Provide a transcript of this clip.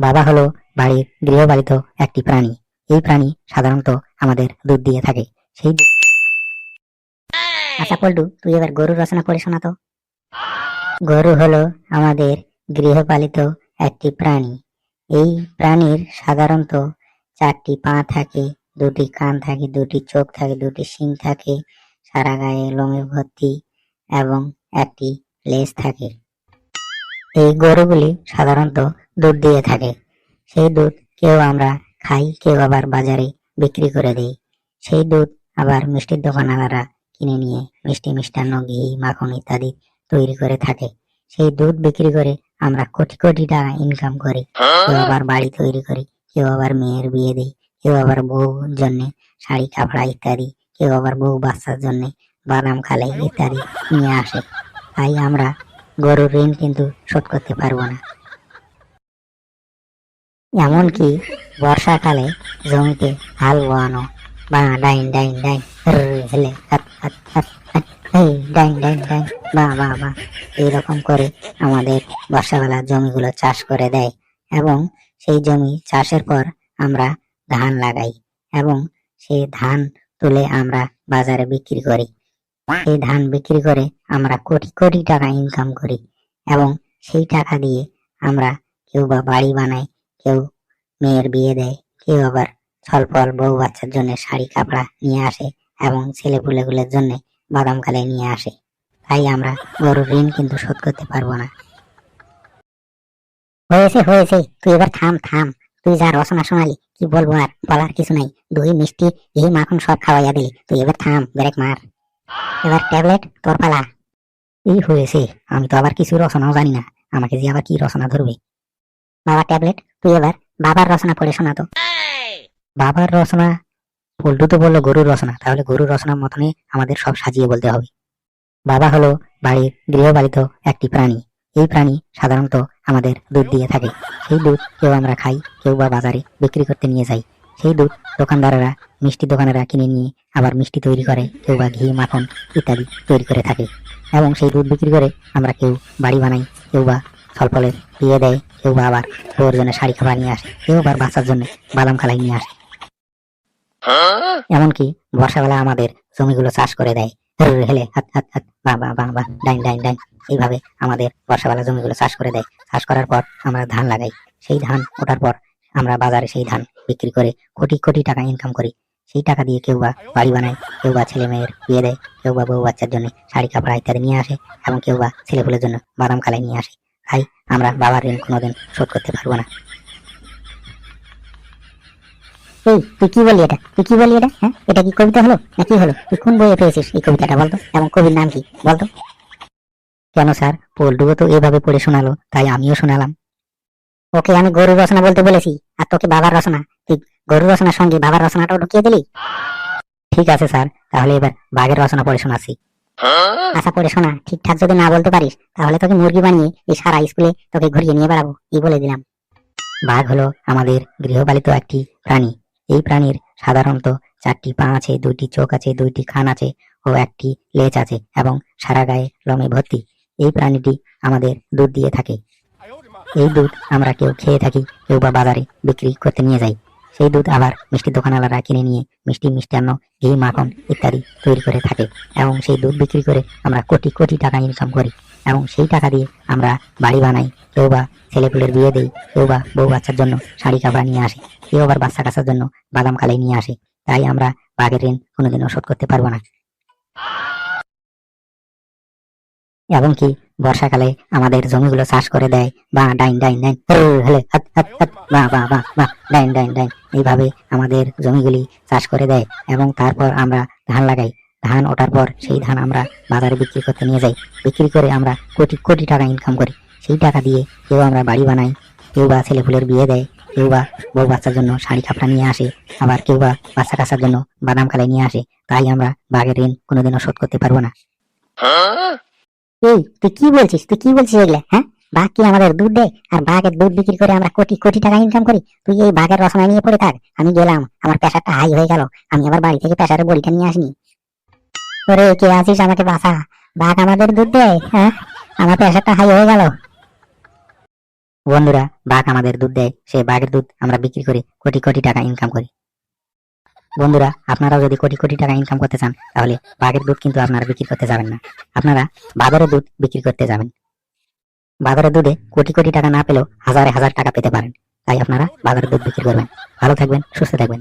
বাবা হলো বাড়ির গৃহপালিত একটি প্রাণী। এই প্রাণী সাধারণত আমাদের দুধ দিয়ে থাকে। সেই আচ্ছা পল্টু, তুই এবার গরুর রচনা পড়ে শোনা তো। গরু হলো আমাদের গৃহপালিত একটি প্রাণী। এই প্রাণীর সাধারণত চারটি পা থাকে, দুটি কান থাকে, দুটি চোখ থাকে, দুটি শিং থাকে, সারা গায়ে লোমে ভর্তি, এবং একটি লেজ থাকে। এই গরুগুলি সাধারণত দুধ দিয়ে থাকে। সেই দুধ কেউ আমরা খাই, কেউ আবার বাজারে বিক্রি করে দিই। সেই দুধ আবার মিষ্টির দোকানওয়ালারা কিনে নিয়ে মিষ্টি মিষ্টান্ন, ঘি, মাখন ইত্যাদি তৈরি করে থাকে। সেই দুধ বিক্রি করে আমরা কোটি কোটি টাকা ইনকাম করি। কেউ আবার বাড়ি তৈরি করি, কেউ আবার মেয়ের বিয়ে দিই, কেউ আবার বউ জন্য শাড়ি, কাপড়া ইত্যাদি, কেউ আবার বউ বাচ্চার জন্য বাদাম খালে ইত্যাদি নিয়ে আসে। তাই আমরা গরুর ঋণ কিন্তু শোধ করতে পারব না। এমনকি বর্ষাকালে জমিতে হাল বোয়ানো বা ডাইন ডাইন ডাইন এই ডাইন ডাইন ডাইন, বা বা বা, এইরকম করে আমাদের বর্ষাবেলা জমিগুলো চাষ করে দেয় এবং সেই জমি চাষের পর আমরা ধান লাগাই এবং সেই ধান তুলে আমরা বাজারে বিক্রি করি। সেই ধান বিক্রি করে আমরা কোটি কোটি টাকা ইনকাম করি এবং সেই টাকা দিয়ে আমরা কেউ বা বাড়ি বানায়, কেউ মেয়ের বিয়ে দেয়, কেউ আবার ছলফল বউ বাচ্চার জন্য শাড়ি কাপড়া নিয়ে আসে এবং ছেলে পুলেগুলোর জন্য বাদাম কালে নিয়ে আসে। তাই আমরা গরুর ঋণ কিন্তু শোধ করতে পারব না। হয়েছে হয়েছে। তুই এবার থাম থাম। তুই যা রচনা শোনালি, কি বলব আর বলার কিছু নাই। দই মিষ্টি ঘি মাখন সব খাওয়াইয়া দিলি। তুই এবার থাম, ব্রেক মার। এবার ট্যাবলেট তোর পালা এই হয়েছে? আমি তো আবার কিছু রচনাও জানি না। আমাকে যে আবার কি রচনা ধরবে? বাবা ট্যাবলেট তুই এবার বাবার রচনা পড়ে শোনা তো। বাবার রচনা, পল্টু তো বলল গরুর রচনা। তাহলে গরুর রচনার মতনই আমাদের সব সাজিয়ে বলতে হবে। বাবা হলো বাড়ির গৃহপালিত একটি প্রাণী। এই প্রাণী সাধারণত আমাদের দুধ দিয়ে থাকে। সেই দুধ কেউ আমরা খাই, কেউ বা বাজারে বিক্রি করতে নিয়ে যাই। সেই দুধ দোকানদারেরা মিষ্টি দোকানেরা কিনে নিয়ে আবার মিষ্টি তৈরি করে কেউ বা ঘি, মাখন ইত্যাদি তৈরি করে থাকে। এবং সেই দুধ বিক্রি করে আমরা কেউ বাড়ি বানাই কেউ বা ফলের বিয়ে দেয় কেউ বা আবার বউর জন্য শাড়ি খাবার নিয়ে আসে কেউ আবার বাচ্চার জন্য বাদাম খালাই নিয়ে আসে। এমনকি বর্ষাবেলা আমাদের জমিগুলো চাষ করে দেয়। হেলে, হাত হাত হাত, বা বা বা বা, ডাইন ডাইন ডাইন, এইভাবে আমাদের বর্ষাবেলা জমিগুলো চাষ করে দেয়। চাষ করার পর আমরা ধান লাগাই। সেই ধান ওঠার পর আমরা বাজারে সেই ধান বিক্রি করে কোটি কোটি টাকা ইনকাম করি। সেই টাকা দিয়ে কেউ বা বাড়ি বানায়, কেউ বা ছেলে মেয়ের বিয়ে দেয়, কেউ বা বউ বাচ্চার জন্য শাড়ি, কাপড়া, ইত্যাদি নিয়ে আসে এবং কেউ বা ছেলে ফুলের জন্য বাদাম কালাই নিয়ে আসে। তাই আমরা বাবার ঋণ কোনোদিন শোধ করতে পারব না। এই, তুই কি বললি এটা? তুই কি বললি এটা? হ্যাঁ এটা কি কবিতা হলো না কি হলো? তুই কোন বইয়ে পেয়েছিস এই কবিতাটা বলতো? এবং কবির নাম কি? বলতো? কেন স্যার, পল্টুও তো এভাবে পড়ে শোনালো, তাই আমিও শোনালাম। ওকে আমি গরুর রচনা বলতে বলেছি, আর তোকে বাবার রচনা। গরুর রচনার সঙ্গে বাবার রচনাটাও ঢুকিয়ে দিলি? ঠিক আছে, স্যার। তাহলে এবার বাঘের রচনা পড়ে শোনাচ্ছি। আশা পড়ে শোনা। ঠিকঠাক যদি না বলতে পারিস, তাহলে তোকে মুরগি বানিয়ে এই সারা স্কুলে তোকে ঘুরিয়ে নিয়ে বেড়াবো। এই বলে দিলাম। বাঘ হলো আমাদের গৃহপালিত একটি প্রাণী। এই প্রাণীর সাধারণত চারটি পা আছে, দুইটি চোখ আছে, দুইটি খান আছে ও একটি লেজ আছে এবং সারা গায়ে লোমে ভর্তি। এই প্রাণীটি আমাদের দুধ দিয়ে থাকে। এই দুধ আমরা কেউ খেয়ে থাকি, কেউ বা বাজারে বিক্রি করতে নিয়ে যাই। সেই দুধ আবার মিষ্টি দোকানওয়ালারা কিনে নিয়ে মিষ্টি, মিষ্টান্ন, ঘি, মাখন ইত্যাদি তৈরি করে থাকে এবং সেই দুধ বিক্রি করে আমরা কোটি কোটি টাকা ইনকাম করি এবং সেই টাকা দিয়ে আমরা বাড়ি বানাই। কেউ বা ছেলেপুলের বিয়ে দেই, কেউ বা বউ বাচ্চার জন্য শাড়ি, কাপড় নিয়ে আসে, কেউ আবার বাচ্চা কাচ্চার জন্য বাদাম, কালাই নিয়ে আসে। তাই আমরা বাঘের ঋণ কোনোদিনও শোধ করতে পারব না। এবং কি বর্ষাকালে আমাদের জমিগুলো চাষ করে দেয়। বা, ডাইন ডাইন ডাইন। হেলে বা বা বা বা, ডাইন ডাইন ডাইন। এইভাবে আমাদের জমিগুলি চাষ করে দেয় এবং তারপর আমরা ধান লাগাই। ধান ওঠার পর সেই ধান আমরা বাজারে বিক্রি করতে নিয়ে যাই। বিক্রি করে আমরা কোটি কোটি টাকা ইনকাম করি। সেই টাকা দিয়ে কেউ আমরা বাড়ি বানাই, কেউ বা ছেলে ফুলের বিয়ে দেয়, কেউ বা বউ বাচ্চার জন্য শাড়ি কাপড়া নিয়ে আসে, আবার কেউ বা বাচ্চা কাচ্চার জন্য বাদাম কালাই নিয়ে আসে। তাই আমরা বাঘের ঋণ কোনোদিনও শোধ করতে পারব না। এই, তুই কি বলছিস? তুই কি বলছিস এগুলা হ্যাঁ? বাঘ কি আমাদের দুধ দেয়? আর বাঘের দুধ বিক্রি করে আমরা কোটি কোটি টাকা ইনকাম করি? তুই এই বাঘের রচনা নিয়ে পড়ে থাক। আমি গেলাম, আমার হাই হয়ে গেল। আমি আবার বাড়ি থেকে বড়িটা নিয়ে আসিনি। ওরে, কে আমাকে বাঁচা বাঘ আমাদের দুধ দেয় হ্যাঁ? আমার প্রেশারটা হাই হয়ে গেল। বন্ধুরা, বাঘ আমাদের দুধ দেয়। সেই বাঘের দুধ আমরা বিক্রি করে, কোটি কোটি টাকা ইনকাম করি। বন্ধুরা, আপনারাও যদি কোটি কোটি টাকা ইনকাম করতে চান, তাহলে বাঘের দুধ কিন্তু আপনারা বিক্রি করতে যাবেন না। আপনারা বাজারের দুধ বিক্রি করতে যাবেন। বাজারের দুধে কোটি কোটি টাকা না পেলেও হাজারে হাজার টাকা পেতে পারেন। তাই আপনারা বাজারের দুধ বিক্রি করবেন। ভালো থাকবেন, সুস্থ থাকবেন।